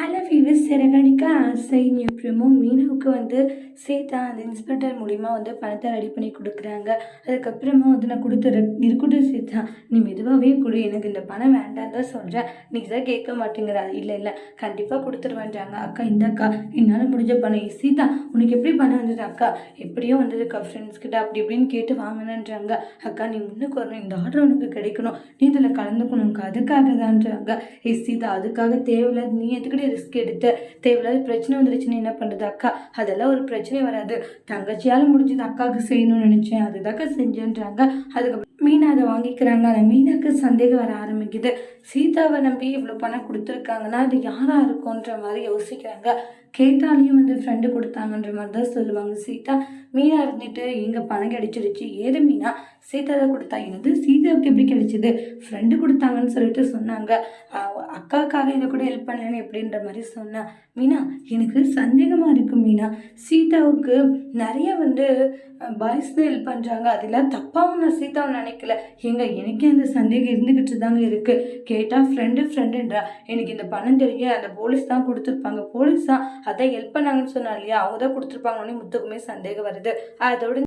Hello viewers Siragadikka ஆசை. நியூப்ரமும் மீனவுக்கு வந்து சீதா அந்த இன்ஸ்பெக்டர் மூலிமா வந்து பணத்தை ரெடி பண்ணி கொடுக்குறாங்க. அதுக்கப்புறமா வந்து நான் கொடுத்துரு இருக்கட்டும் சீதா நீ மெதுவாகவே கொடு. எனக்கு இந்த பணம் வேண்டாம் தான் சொல்கிறேன் நீ தான் கேட்க மாட்டேங்கிறா. இல்லை இல்லை. கண்டிப்பாக கொடுத்துருவேன்றாங்க. அக்கா இந்த அக்கா என்னால் முடிஞ்ச பணம். சீதா உனக்கு எப்படி பணம் வந்தது அக்கா? எப்படியோ வந்ததுக்கா ஃப்ரெண்ட்ஸ் கிட்ட அப்படி இப்படின்னு கேட்டு வாங்கினேன்றாங்க. அக்கா நீ முன்னுக்கு வரணும். இந்த ஆர்டர் உனக்கு கிடைக்கணும். நீ இதில் கலந்துக்கணும் அதுக்காக தான்றாங்க. ஏய் சீதா அதுக்காக தேவையில்லாத நீ எதுக்கிட்டே ரிஸ்க் எடுத்த தேவையில்லாத பிரச்சனை வந்துருச்சுன்னு என்ன பண்ணுறது அக்கா? அதெல்லாம் ஒரு பிரச்சனை வராது. தங்கச்சியால் முடிஞ்சது அக்காவுக்கு செய்யணும்னு நினச்சேன். அதுதாக்கா செஞ்சேன்றாங்க. அதுக்கப்புறம் மீனா அதை வாங்கிக்கிறாங்க. அந்த மீனாக்கு சந்தேகம் வர ஆரம்பிக்குது. சீதாவை நம்பி இவ்வளோ பணம் கொடுத்துருக்காங்கன்னா அது யாராக இருக்கும்ன்ற மாதிரி யோசிக்கிறாங்க. கேட்டாலையும் வந்து ஃப்ரெண்டு கொடுத்தாங்கன்ற மாதிரி தான் சொல்லுவாங்க சீதா. மீனா இருந்துட்டு இங்கே பணம் கிடைச்சிருச்சு. ஏது மீனா? சீதா தான் கொடுத்தா. என்னது? சீதாவுக்கு எப்படி கிடைச்சிது? ஃப்ரெண்டு கொடுத்தாங்கன்னு சொல்லிட்டு சொன்னாங்க. அக்காக்காக இதை கூட ஹெல்ப் பண்ணலன்னு எப்படின்ற மாதிரி சொன்னா. மீனா எனக்கு சந்தேகமாக இருக்குது மீனா. சீதாவுக்கு நிறைய வந்து பாய்ஸ் தான் ஹெல்ப் பண்ணுறாங்க அதெல்லாம் தப்பாகவும் நான் சீதாவை நினைக்கிறேன். நினைக்கல. எங்க எனக்கே அந்த சந்தேகம் இருந்துக்கிட்டு தாங்க இருக்கு கேட்டால் ஃப்ரெண்டு ஃப்ரெண்டுன்றா எனக்கு இந்த பணம் தெரியும் அந்த போலீஸ் தான் கொடுத்துருப்பாங்க. போலீஸ் தான் அதான் ஹெல்ப் பண்ணாங்கன்னு சொன்னா இல்லையா? அவங்க தான் கொடுத்துருப்பாங்கன்னு முத்துக்குமே சந்தேகம் வருது. அதோட